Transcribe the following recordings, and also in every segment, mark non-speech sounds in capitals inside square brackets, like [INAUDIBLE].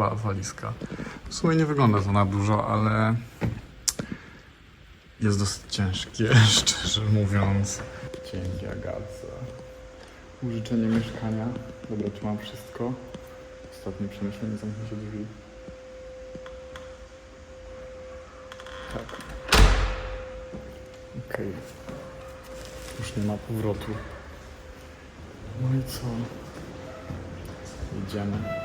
gruba walizka. W sumie nie wygląda to na dużo, ale jest dosyć ciężkie, [LAUGHS] szczerze mówiąc. Dzięki Agatce. Użyczenie mieszkania. Dobra, czy mam wszystko? Ostatnie przemyślenie, zamknij się drzwi. Tak. Okej. Już nie ma powrotu. No i co? Idziemy.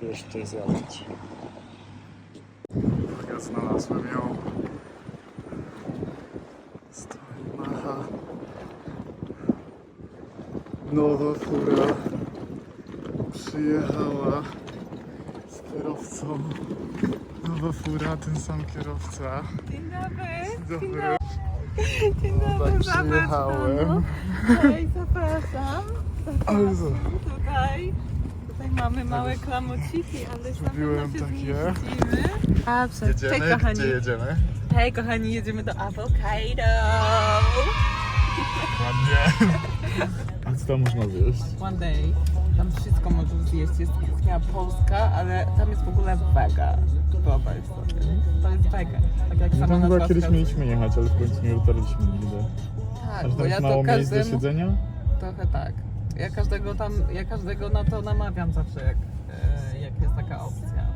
Się tutaj zjawić. Ja znalazłem ją. Stoi, macha. Nowa fura przyjechała z kierowcą. Nowa fura, ten sam kierowca. Dzień dobry. Dobry. Dzień dobry, Tak zapraszam. przyjechałem. Hej, zapraszam. Ale co? Tutaj, tutaj mamy małe klamociki, ale na pewno Zrobiłem się takie. zmieścimy. A, prze- Cześć Jedziemy? kochani. Gdzie jedziemy? Hej kochani, jedziemy do Avocado. Ładnie. A co tam można zjeść? One day. Tam wszystko możesz zjeść. Jest kuchnia polska, ale tam jest w ogóle wega. Wyobraź sobie. To jest wega. Tak jak No sama tam chyba nazwa kiedyś wskazuje. mieliśmy jechać, ale w końcu nie dotarliśmy nigdy. Tak, Aż bo tam ja jest to mało miejsc do każdemu... siedzenia? Trochę tak. Ja każdego tam, ja każdego na to namawiam zawsze, jak, e, jak jest taka opcja.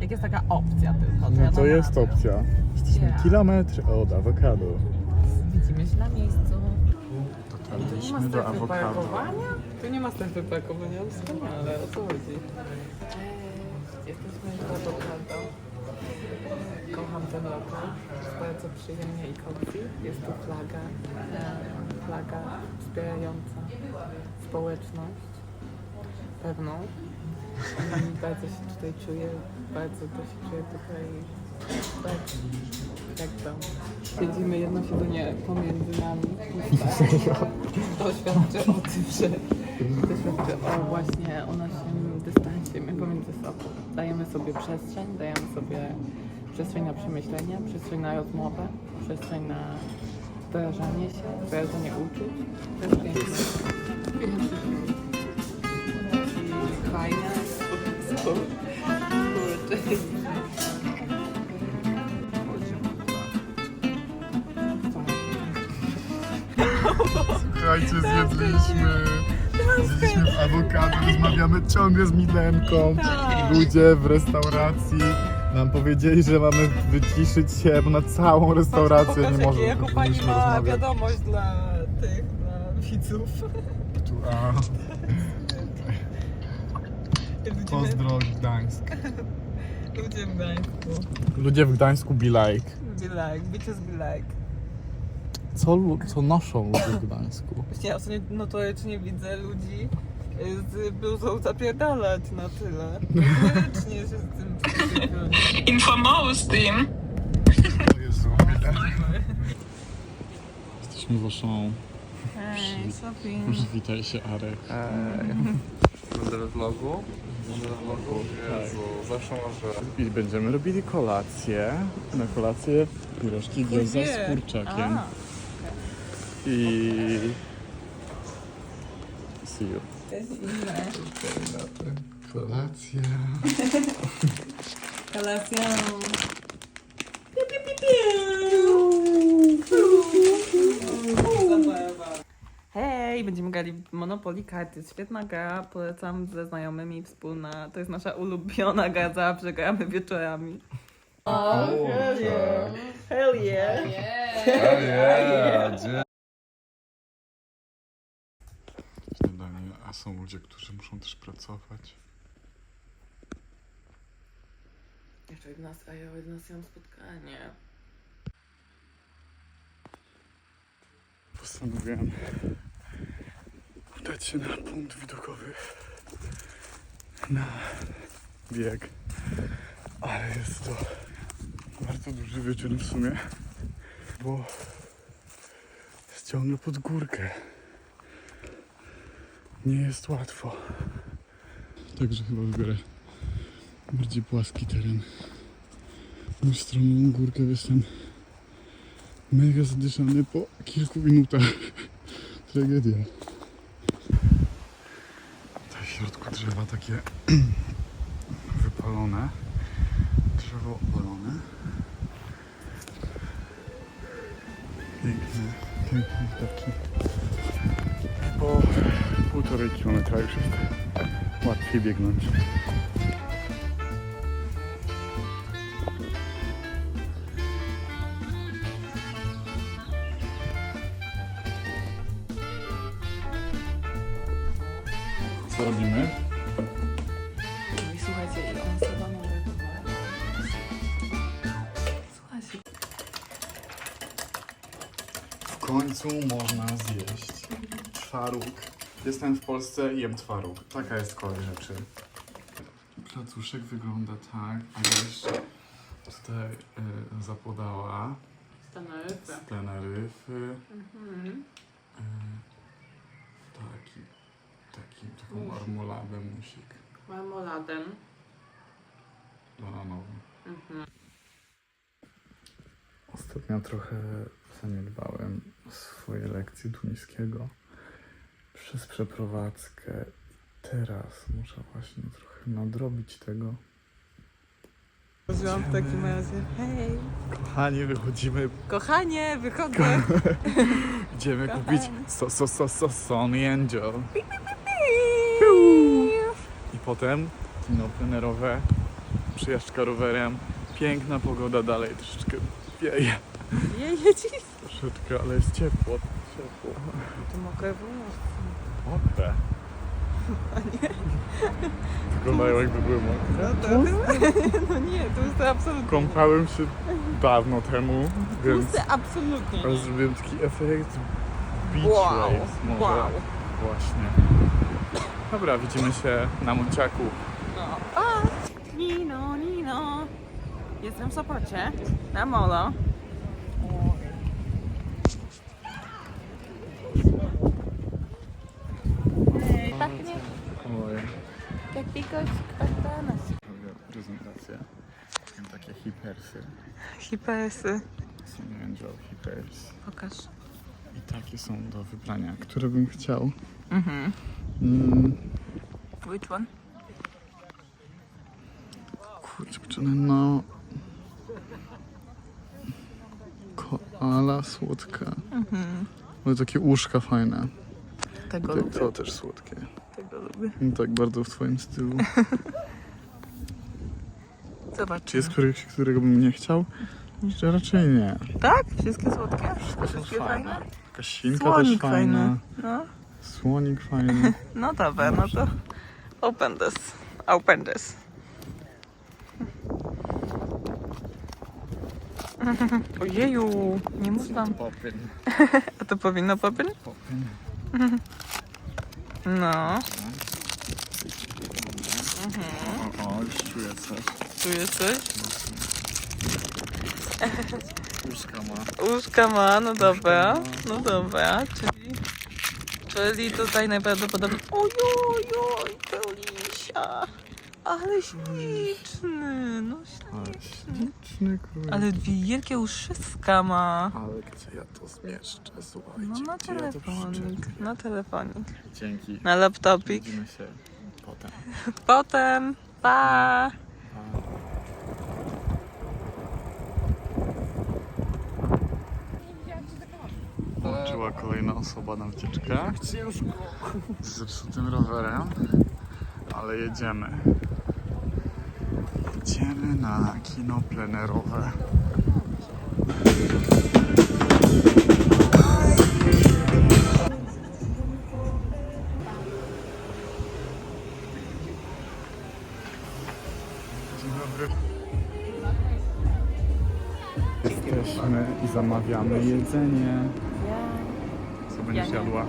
Jak jest taka opcja tylko, to No ja to jest namawiam. opcja. Jesteśmy Yeah. kilometr od awokado. Widzimy się na miejscu. Tu nie ma Dotarliśmy do strefy awokado. parkowania? Tu nie ma strefy parkowania, wspaniale, o co chodzi? Jesteśmy w awokado. Kocham ten lokal, jest bardzo przyjemnie i cozy. Jest tu flaga, e, flaga wspierająca społeczność pewną. Bardzo się tutaj czuję, bardzo to się czuję tutaj tak, w domu. Siedzimy jedno siedzenie pomiędzy nami. To świadczy o tym, że to świadczy o właśnie o naszym dystansie my pomiędzy sobą. Dajemy sobie przestrzeń, dajemy sobie przestrzeń na przemyślenie, przestrzeń na rozmowę, przestrzeń na wyrażanie się, wyrażanie uczuć. To jest piękne. Fajne. Kurczę. Słuchajcie, zjedliśmy. Zjedliśmy awokado, rozmawiamy ciągle z Milenką. Ludzie w restauracji nam powiedzieli, że mamy wyciszyć się, na całą restaurację nie możemy Jako pani ma rozmawiać. wiadomość dla tych, dla widzów. Tu, a, Ludzie, pozdro Gdańsk. ludzie w Gdańsku. Ludzie w Gdańsku be like. Be like, bitches be like. Co, co noszą ludzie w Gdańsku? Ja ostatnio notorycznie widzę ludzi z bluzą zapierdalać na tyle. Notorycznie się z tym dem. O Jezu, Jesteśmy waszą... Hej, shopping. Witaj się, Arek. Będę w vlogu. Będę w vlogu. Jezu, zawsze może. I będziemy robili kolację. Na kolację pirożki gwiazda Gdzie? z kurczakiem. A, I... See you. to jest inne. Kolacja. Kolacja. Hej, będziemy grali w Monopoly Kart. Jest świetna gra, polecam ze znajomymi wspólna. To jest nasza ulubiona gra, zawsze gramy wieczorami. Oh, hell yeah. Hell yeah. Śniadanie, a są ludzie, którzy muszą też pracować. Jeszcze 11, a ja o 11 mam spotkanie. Postanowiłem udać się na punkt widokowy na bieg. Ale jest to bardzo duży wyczyn w sumie, bo jest ciągle pod górkę. Nie jest łatwo. Także chyba wybiorę bardziej płaski teren niż stromą górkę. Jestem mega zadyszany po kilku minutach. [LAUGHS] Tragedia. Tutaj w środku drzewa takie [CLEARS THROAT] wypalone. Drzewo opalone. Piękny, piękny taki. Po półtorej kilometra już jest łatwiej biegnąć. Co robimy? I słuchajcie, ile on sobie mamy Słuchajcie. W końcu można zjeść twaróg. Jestem w Polsce i jem twaróg. Taka jest kolej rzeczy. Placuszek wygląda tak, a jeszcze tutaj y, zapodała Teneryfę. z Teneryfy Mhm. y, marmoladę musik Marmoladem. bananowy. Mhm. Ostatnio trochę zaniedbałem swoje lekcje tuńskiego przez przeprowadzkę. Teraz muszę właśnie trochę nadrobić tego. Wziąłam w takim razie. Hej! Kochani, wychodzimy, Kochanie, wychodzę! [LAUGHS] idziemy kupić so, so, so, so, Sony Angel. I potem kino plenerowe, przyjażdżka rowerem, piękna pogoda dalej, troszeczkę wieje, Jeje ci! troszeczkę, ale jest ciepło, ciepło. Tu mokre włosy. Mokre. [LAUGHS] Wyglądają jakby były mokre. No to [LAUGHS] No nie, to jest to absolutnie. Kąpałem się dawno temu, więc Tłusty absolutnie. ale nie. zrobiłem taki efekt beach Wow, waves może. wow. Właśnie. Dobra, widzimy się na Monciaku. No, pa! Nino, Nino. Jestem w Sopocie, na molo. Pachnie Moje jak pikość kwadranas. prezentacje. Są takie hipersy. Hipersy. Są Angel Hippers. Pokaż. I takie są do wybrania, które bym chciał. Mhm. Mm, Which one? kurczę, no... Koala słodka. Mhm. Ale takie uszka fajne. Tego To, lubię. to też słodkie. Tego lubię. No tak bardzo w twoim stylu. [LAUGHS] Czy Zobacz. jest któryś, którego bym nie chciał? Jeszcze raczej nie. Tak? Wszystkie słodkie? Wszystkie Wszystkie fajne. Jakaś świnka Słonik też fajna. fajny. No. Słonik fajny. [LAUGHS] No dobra, no to open this. Open this. [LAUGHS] Ojeju, nie można. Popyn. [LAUGHS] A to powinno popyn? Popyn. No, O, o, już czuję coś. czujesz coś? Uszka ma. Łóżka ma, no dobra, no dobra, czyli... Czyli tutaj najprawdopodobniej... Ojojoj, pełlisia! Ale śliczny, no śliczny. śliczny król. Ale wielkie uszyska ma. Ale gdzie ja to zmieszczę? Słuchajcie, No na gdzie ja to telefonik, przyczepię? na telefonik. Dzięki. Na laptopik. Widzimy się potem. [LAUGHS] Potem, pa! Włączyła kolejna osoba na wycieczkę. Z zepsutym rowerem. Ale jedziemy. Jedziemy na kino plenerowe. Jesteśmy i zamawiamy jedzenie. Co będziesz Ja nie. jadła?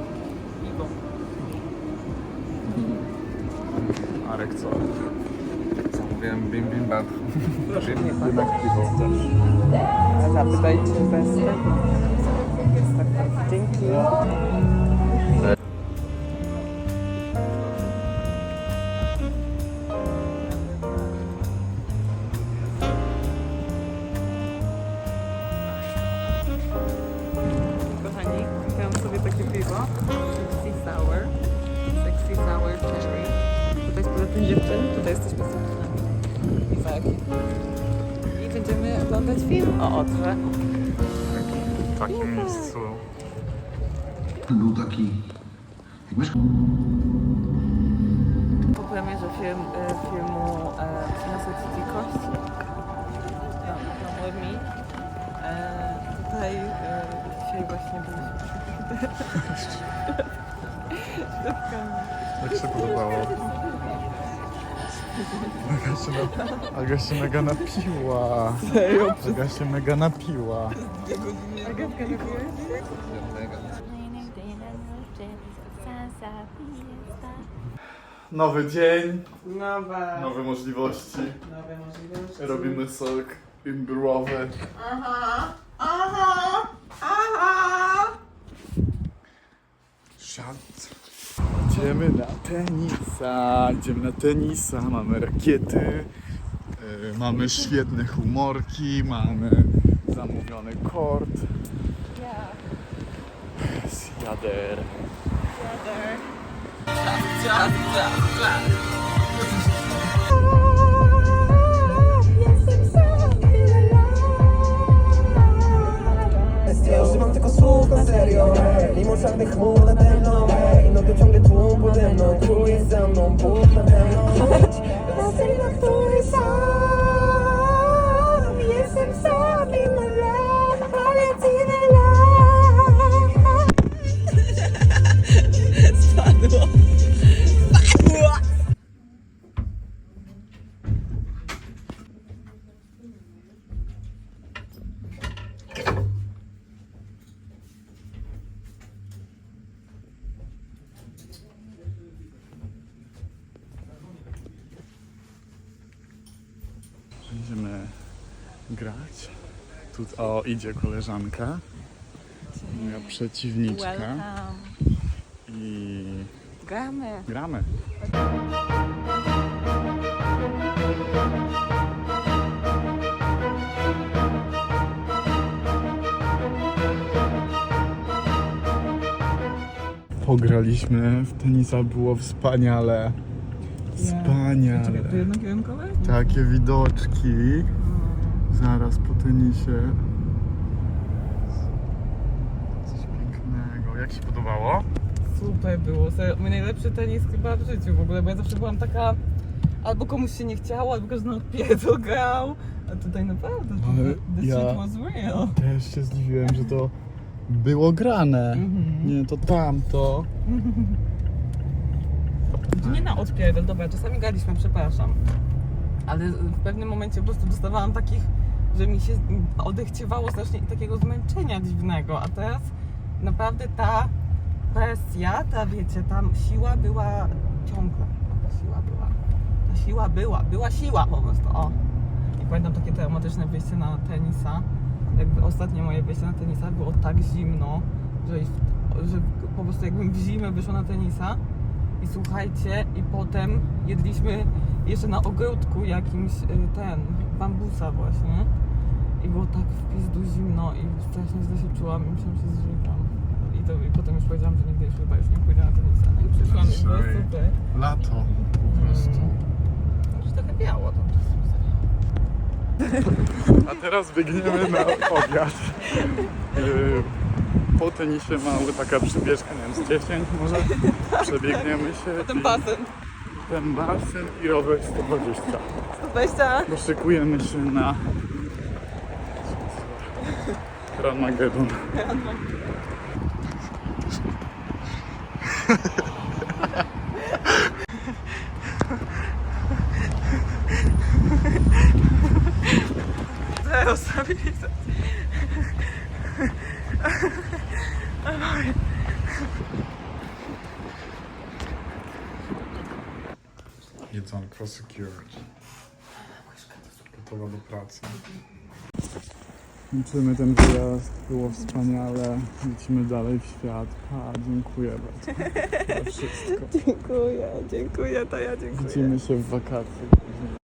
Arek co? Zamówiłem bim bim bap. Jednak piwo też. Zapytajcie bez tego. Będziemy oglądać film o Odrze. W takim miejscu. Był taki. Jak Po premierze film, e, filmu e, Przyniosę Ci dzikość na, na Łymi. E, tutaj e, dzisiaj właśnie byliśmy Jak się podobało? [LAUGHS] Aga się, na, Aga się mega napiła. Serio? Aga się mega napiła. Agatka, byłeś? Nowy dzień, Nowe, nowe możliwości. nowe możliwości. Robimy sok imbirowy. Aha, aha, aha! Szat. Idziemy na tenisa, idziemy na tenisa, mamy rakiety, yy, mamy świetne humorki, mamy zamówiony kort. Z jader. Czas, czas, czas. Ja używam tylko słów na serio Mimo czarnych chmur nade mną No to ciągle tłum pode mną Król za mną, Bóg nade mną Będziemy grać. Tu o, idzie koleżanka, moja przeciwniczka Welcome. i Gramy. gramy. Pograliśmy w tenisa, było wspaniale. Wspaniale. Jednokierunkowe? Takie widoczki. Zaraz po tenisie. Coś pięknego. Jak się podobało? Super było. Serio, mój najlepszy tenis chyba w życiu w ogóle, bo ja zawsze byłam taka albo komuś się nie chciało, albo każdy na odpierdol grał. A tutaj naprawdę to, Ale the ja- shit was real. Też się zdziwiłem, że to było grane. Mhm. Nie, to tamto. [LAUGHS] Nie na odpierdol, dobra, czasami graliśmy, przepraszam. Ale w pewnym momencie po prostu dostawałam takich, że mi się odechciewało strasznie i takiego zmęczenia dziwnego, a teraz naprawdę ta presja, ta wiecie, tam siła była ciągle. Ta siła była. Ta siła była, była siła po prostu, o. I pamiętam takie traumatyczne wyjście na tenisa. Jakby ostatnie moje wyjście na tenisa było tak zimno, że, że po prostu jakbym w zimę wyszła na tenisa, i słuchajcie, i potem jedliśmy jeszcze na ogródku jakimś y, ten, bambusa właśnie. I było tak w pizdu zimno i strasznie źle się czułam i myślałam, że zżygam. I, to, I potem już powiedziałam, że nigdy już chyba już nie pójdę na tenisa. No i przyszłam i było super. Lato po prostu. Już trochę biało czasem. A teraz biegniemy na obiad. Po tenisie mamy taka przybieżka, nie wiem, z 10 może. [LAUGHS] Przebiegniemy się. Potem i- basen. Ten basen i rower 120. 120. Bo szykujemy się na Ranmagedon. Zero stabilizacji. Secured. Gotowa do pracy. Kończymy ten wyjazd, było wspaniale. Lecimy dalej w świat. A, dziękuję bardzo [LAUGHS] za wszystko. Dziękuję, dziękuję, to ja dziękuję. Widzimy się w wakacje.